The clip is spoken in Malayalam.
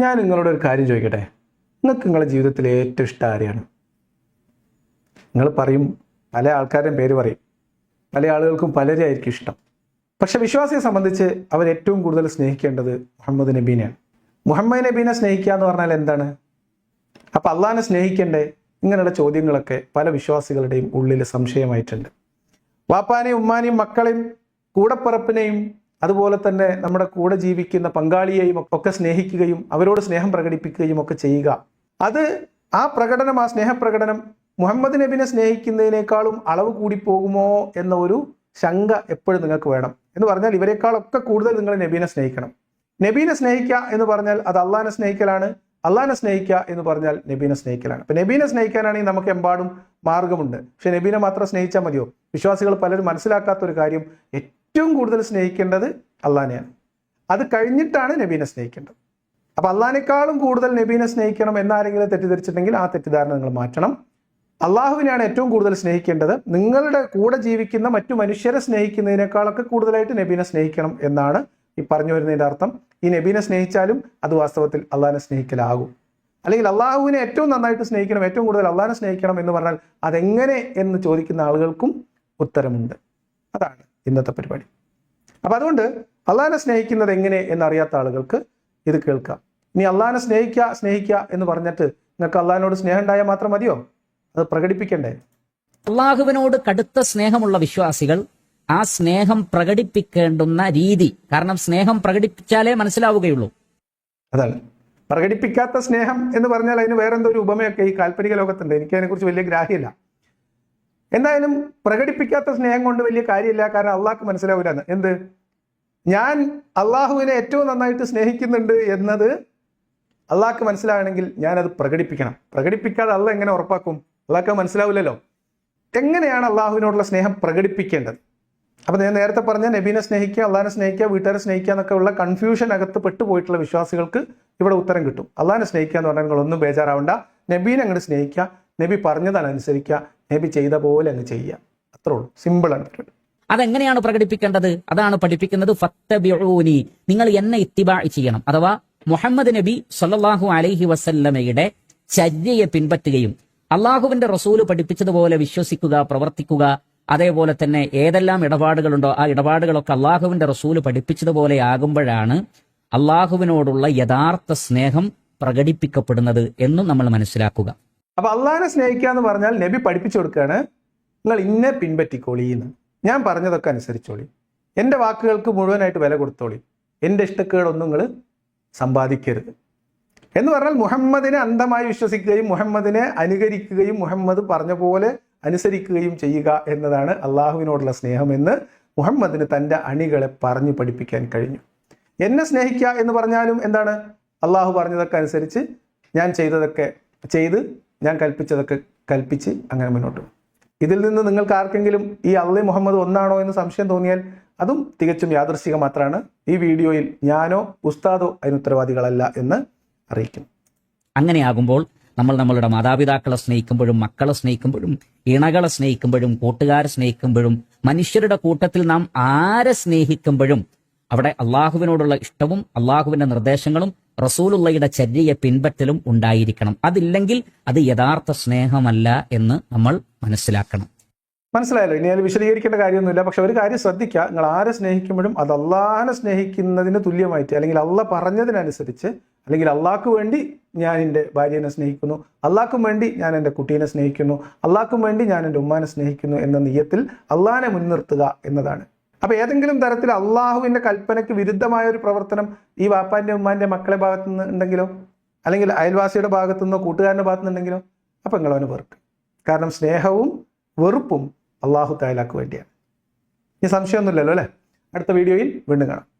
ഞാൻ നിങ്ങളോട് ഒരു കാര്യം ചോദിക്കട്ടെ? നിങ്ങൾക്ക് നിങ്ങളുടെ ജീവിതത്തിൽ ഏറ്റവും ഇഷ്ടം ആരെയാണ്? നിങ്ങൾ പറയും പല ആൾക്കാരുടെയും പേര് പറയും. പല ആളുകൾക്കും പലരെ ആയിരിക്കും ഇഷ്ടം. പക്ഷെ വിശ്വാസിയെ സംബന്ധിച്ച് അവർ ഏറ്റവും കൂടുതൽ സ്നേഹിക്കേണ്ടത് മുഹമ്മദ് നബീനെയാണ്. മുഹമ്മദ് നബീനെ സ്നേഹിക്കുക എന്ന് പറഞ്ഞാൽ എന്താണ്? അപ്പം അള്ളാഹിനെ സ്നേഹിക്കേണ്ടേ ഇങ്ങനെയുള്ള ചോദ്യങ്ങളൊക്കെ പല വിശ്വാസികളുടെയും ഉള്ളിൽ സംശയമായിട്ടുണ്ട്. വാപ്പാനെയും ഉമ്മാനെയും മക്കളെയും കൂടപ്പിറപ്പിനെയും അതുപോലെ തന്നെ നമ്മുടെ കൂടെ ജീവിക്കുന്ന പങ്കാളിയെയും ഒക്കെ സ്നേഹിക്കുകയും അവരോട് സ്നേഹം പ്രകടിപ്പിക്കുകയും ഒക്കെ ചെയ്യുക. അത് ആ പ്രകടനം ആ സ്നേഹപ്രകടനം മുഹമ്മദ് നബിനെ സ്നേഹിക്കുന്നതിനേക്കാളും അളവ് കൂടി പോകുമോ എന്ന ഒരു ശങ്ക എപ്പോഴും നിങ്ങൾക്ക് വേണം. എന്ന് പറഞ്ഞാൽ ഇവരെക്കാളൊക്കെ കൂടുതൽ നിങ്ങൾ നബീനെ സ്നേഹിക്കണം. നബീനെ സ്നേഹിക്കുക എന്ന് പറഞ്ഞാൽ അത് അള്ളാഹിനെ സ്നേഹിക്കലാണ്. അള്ളാഹിനെ സ്നേഹിക്കുക എന്ന് പറഞ്ഞാൽ നബീനെ സ്നേഹിക്കലാണ്. അപ്പൊ നബീനെ സ്നേഹിക്കാനാണെങ്കിൽ നമുക്ക് എമ്പാടും മാർഗമുണ്ട്. പക്ഷെ നബീനെ മാത്രം സ്നേഹിച്ചാൽ മതിയോ? വിശ്വാസികൾ പലരും മനസ്സിലാക്കാത്ത ഒരു കാര്യം ഏറ്റവും കൂടുതൽ സ്നേഹിക്കേണ്ടത് അള്ളാഹിനെയാണ് അത് കഴിഞ്ഞിട്ടാണ് നബീനെ സ്നേഹിക്കേണ്ടത്. അപ്പൊ അള്ളാഹിനേക്കാളും കൂടുതൽ നബീനെ സ്നേഹിക്കണം എന്നാരെങ്കിലും തെറ്റിദ്ധരിച്ചിട്ടുണ്ടെങ്കിൽ ആ തെറ്റിദ്ധാരണ നിങ്ങൾ മാറ്റണം. അള്ളാഹുവിനെയാണ് ഏറ്റവും കൂടുതൽ സ്നേഹിക്കേണ്ടത്. നിങ്ങളുടെ കൂടെ ജീവിക്കുന്ന മറ്റു മനുഷ്യരെ സ്നേഹിക്കുന്നതിനേക്കാളൊക്കെ കൂടുതലായിട്ട് നബീനെ സ്നേഹിക്കണം എന്നാണ് ഈ പറഞ്ഞു വരുന്നതിന്റെ അർത്ഥം. ഈ നബീനെ സ്നേഹിച്ചാലും അത് വാസ്തവത്തിൽ അള്ളാഹിനെ സ്നേഹിക്കലാകും. അല്ലെങ്കിൽ അള്ളാഹുവിനെ ഏറ്റവും നന്നായിട്ട് സ്നേഹിക്കണം ഏറ്റവും കൂടുതൽ അള്ളാഹിനെ സ്നേഹിക്കണം എന്ന് പറഞ്ഞാൽ അതെങ്ങനെ എന്ന് ചോദിക്കുന്ന ആളുകൾക്കും ഉത്തരമുണ്ട്. അതാണ് ഇന്നത്തെ പരിപാടി. അപ്പൊ അതുകൊണ്ട് അള്ളാഹിനെ സ്നേഹിക്കുന്നത് എങ്ങനെ എന്നറിയാത്ത ആളുകൾക്ക് ഇത് കേൾക്കാം. ഇനി അള്ളാഹിനെ സ്നേഹിക്കുക സ്നേഹിക്കുക എന്ന് പറഞ്ഞിട്ട് നിങ്ങൾക്ക് അള്ളാഹിനോട് സ്നേഹം ഉണ്ടായാൽ മാത്രം മതിയോ? അത് പ്രകടിപ്പിക്കണ്ടേ? അള്ളാഹുവിനോട് കടുത്ത സ്നേഹമുള്ള വിശ്വാസികൾ ആ സ്നേഹം പ്രകടിപ്പിക്കേണ്ടുന്ന രീതി കാരണം സ്നേഹം പ്രകടിപ്പിച്ചാലേ മനസ്സിലാവുകയുള്ളൂ. അതാണ്. പ്രകടിപ്പിക്കാത്ത സ്നേഹം എന്ന് പറഞ്ഞാൽ അതിന് വേറെന്തോ ഒരു ഉപമയൊക്കെ ഈ കാൽപ്പനിക ലോകത്തുണ്ട്. എനിക്ക് അതിനെക്കുറിച്ച് വലിയ ഗ്രാഹ്യമില്ല. എന്തായാലും പ്രകടിപ്പിക്കാത്ത സ്നേഹം കൊണ്ട് വലിയ കാര്യമില്ല കാരണം അള്ളാഹ്ക്ക് മനസ്സിലാവില്ല എന്ത്? ഞാൻ അള്ളാഹുവിനെ ഏറ്റവും നന്നായിട്ട് സ്നേഹിക്കുന്നുണ്ട് എന്നത് അള്ളാഹ്ക്ക് മനസ്സിലാകണമെങ്കിൽ ഞാനത് പ്രകടിപ്പിക്കണം. പ്രകടിപ്പിക്കാതെ അള്ള എങ്ങനെ ഉറപ്പാക്കും? അള്ളാഹ്ക്ക് മനസ്സിലാവില്ലല്ലോ. എങ്ങനെയാണ് അള്ളാഹുവിനോടുള്ള സ്നേഹം പ്രകടിപ്പിക്കേണ്ടത്? അപ്പൊ ഞാൻ നേരത്തെ പറഞ്ഞ നബീനെ സ്നേഹിക്കുക അള്ളാഹിനെ സ്നേഹിക്കുക വീട്ടുകാരെ സ്നേഹിക്കുക എന്നൊക്കെ ഉള്ള കൺഫ്യൂഷൻ അകത്ത് പെട്ടുപോയിട്ടുള്ള വിശ്വാസികൾക്ക് ഇവിടെ ഉത്തരം കിട്ടും. അള്ളാഹിനെ സ്നേഹിക്കുക എന്ന് പറഞ്ഞാൽ നിങ്ങളൊന്നും ബേജാറാവണ്ട. നബീനെ അങ്ങോട്ട് സ്നേഹിക്കുക. നബി പറഞ്ഞതാണ് അനുസരിക്കുക നബി ചെയ്ത പോലെ അങ്ങ് ചെയ്യുക അത്രേ ഉള്ളൂ. സിമ്പിളാണ് പരിപാടി. അതെങ്ങനെയാണ് പ്രകടിപ്പിക്കേണ്ടത്? അതാണ് പഠിപ്പിക്കുന്നത് ഫത്തബിഊനി. നിങ്ങൾ എന്നെ ഇത്തിബാ ചെയ്യണം. അഥവാ മുഹമ്മദ് നബി സല്ലല്ലാഹു അലൈഹി വസല്ലമയുടെ ചര്യയെ പിൻപറ്റുകയും അള്ളാഹുവിന്റെ റസൂൽ പഠിപ്പിച്ചതുപോലെ വിശ്വസിക്കുക പ്രവർത്തിക്കുക. അതേപോലെ തന്നെ ഏതെല്ലാം ഇടപാടുകളുണ്ടോ ആ ഇടപാടുകളൊക്കെ അള്ളാഹുവിന്റെ റസൂൽ പഠിപ്പിച്ചതുപോലെ ആകുമ്പോഴാണ് അള്ളാഹുവിനോടുള്ള യഥാർത്ഥ സ്നേഹം പ്രകടിപ്പിക്കപ്പെടുന്നത് എന്നും നമ്മൾ മനസ്സിലാക്കുക. അപ്പൊ അള്ളാഹിനെ സ്നേഹിക്കുക എന്ന് പറഞ്ഞാൽ നബി പഠിപ്പിച്ചു കൊടുക്കുകയാണ് നിങ്ങൾ ഇന്നെ പിൻപറ്റിക്കോളി എന്ന്. ഞാൻ പറഞ്ഞതൊക്കെ അനുസരിച്ചോളി. എന്റെ വാക്കുകൾക്ക് മുഴുവനായിട്ട് വില കൊടുത്തോളി. എന്റെ ഇഷ്ടക്കേടൊന്നും നിങ്ങൾ സമ്പാദിക്കരുത്. എന്ന് പറഞ്ഞാൽ മുഹമ്മദിനെ അന്ധമായി വിശ്വസിക്കുകയും മുഹമ്മദിനെ അനുകരിക്കുകയും മുഹമ്മദ് പറഞ്ഞ പോലെ അനുസരിക്കുകയും ചെയ്യുക എന്നതാണ് അള്ളാഹുവിനോടുള്ള സ്നേഹമെന്ന് മുഹമ്മദിന് തന്റെ അണികളെ പറഞ്ഞു പഠിപ്പിക്കാൻ കഴിഞ്ഞു. എന്നെ സ്നേഹിക്കുക എന്ന് പറഞ്ഞാലും എന്താണ്? അള്ളാഹു പറഞ്ഞതൊക്കെ അനുസരിച്ച് ഞാൻ ചെയ്തതൊക്കെ ചെയ്ത് ഞാൻ കൽപ്പിച്ചതൊക്കെ കൽപ്പിച്ച് അങ്ങനെ മുന്നോട്ട് ഇതിൽ നിന്ന് നിങ്ങൾക്ക് ആർക്കെങ്കിലും ഈ അള്ളി മുഹമ്മദ് ഒന്നാണോ എന്ന് സംശയം തോന്നിയാൽ അതും തികച്ചും യാദൃശിക മാത്രമാണ്. ഈ വീഡിയോയിൽ ഞാനോ ഉസ്താദോ അതിന് ഉത്തരവാദികളല്ല എന്ന് അറിയിക്കും. അങ്ങനെയാകുമ്പോൾ നമ്മൾ നമ്മളുടെ മാതാപിതാക്കളെ സ്നേഹിക്കുമ്പോഴും മക്കളെ സ്നേഹിക്കുമ്പോഴും ഇണകളെ സ്നേഹിക്കുമ്പോഴും കൂട്ടുകാരെ സ്നേഹിക്കുമ്പോഴും മനുഷ്യരുടെ കൂട്ടത്തിൽ നാം ആരെ സ്നേഹിക്കുമ്പോഴും അവിടെ അള്ളാഹുവിനോടുള്ള ഇഷ്ടവും അള്ളാഹുവിന്റെ നിർദ്ദേശങ്ങളും റസൂലുള്ളയുടെ ചര്യയെ പിൻപറ്റലും ഉണ്ടായിരിക്കണം. അതില്ലെങ്കിൽ അത് യഥാർത്ഥ സ്നേഹമല്ല എന്ന് നമ്മൾ മനസ്സിലാക്കണം. മനസ്സിലായല്ലോ? ഇനി അത് വിശദീകരിക്കേണ്ട കാര്യമൊന്നുമില്ല. പക്ഷെ ഒരു കാര്യം ശ്രദ്ധിക്കുക. നിങ്ങൾ ആരെ സ്നേഹിക്കുമ്പോഴും അത് അള്ളാഹിനെ സ്നേഹിക്കുന്നതിന് തുല്യമായിട്ട് അല്ലെങ്കിൽ അള്ള പറഞ്ഞതിനനുസരിച്ച് അല്ലെങ്കിൽ അള്ളാഹ്ക്ക് വേണ്ടി ഞാൻ എന്റെ ഭാര്യനെ സ്നേഹിക്കുന്നു അള്ളാഹ്ക്കും വേണ്ടി ഞാൻ എന്റെ കുട്ടീനെ സ്നേഹിക്കുന്നു അള്ളാഹ്ക്കും വേണ്ടി ഞാൻ എന്റെ ഉമ്മാനെ സ്നേഹിക്കുന്നു എന്ന നീയത്തിൽ അള്ളാഹിനെ മുൻനിർത്തുക എന്നതാണ്. അപ്പൊ ഏതെങ്കിലും തരത്തിൽ അള്ളാഹുവിന്റെ കൽപ്പനയ്ക്ക് വിരുദ്ധമായ ഒരു പ്രവർത്തനം ഈ വാപ്പാന്റെ ഉമ്മാന്റെ മക്കളെ ഭാഗത്തു നിന്ന് ഉണ്ടെങ്കിലോ? അല്ലെങ്കിൽ അയൽവാസിയുടെ ഭാഗത്തു നിന്നോ കൂട്ടുകാരന്റെ ഭാഗത്തു നിന്നുണ്ടെങ്കിലോ അപ്പൊ നിങ്ങൾ അവന് വെറുക്കും. കാരണം സ്നേഹവും വെറുപ്പും അള്ളാഹു തായാലാക്ക് വേണ്ടിയാണ്. ഇനി സംശയമൊന്നുമില്ലല്ലോ അല്ലേ? അടുത്ത വീഡിയോയിൽ വീണ്ടും കാണാം.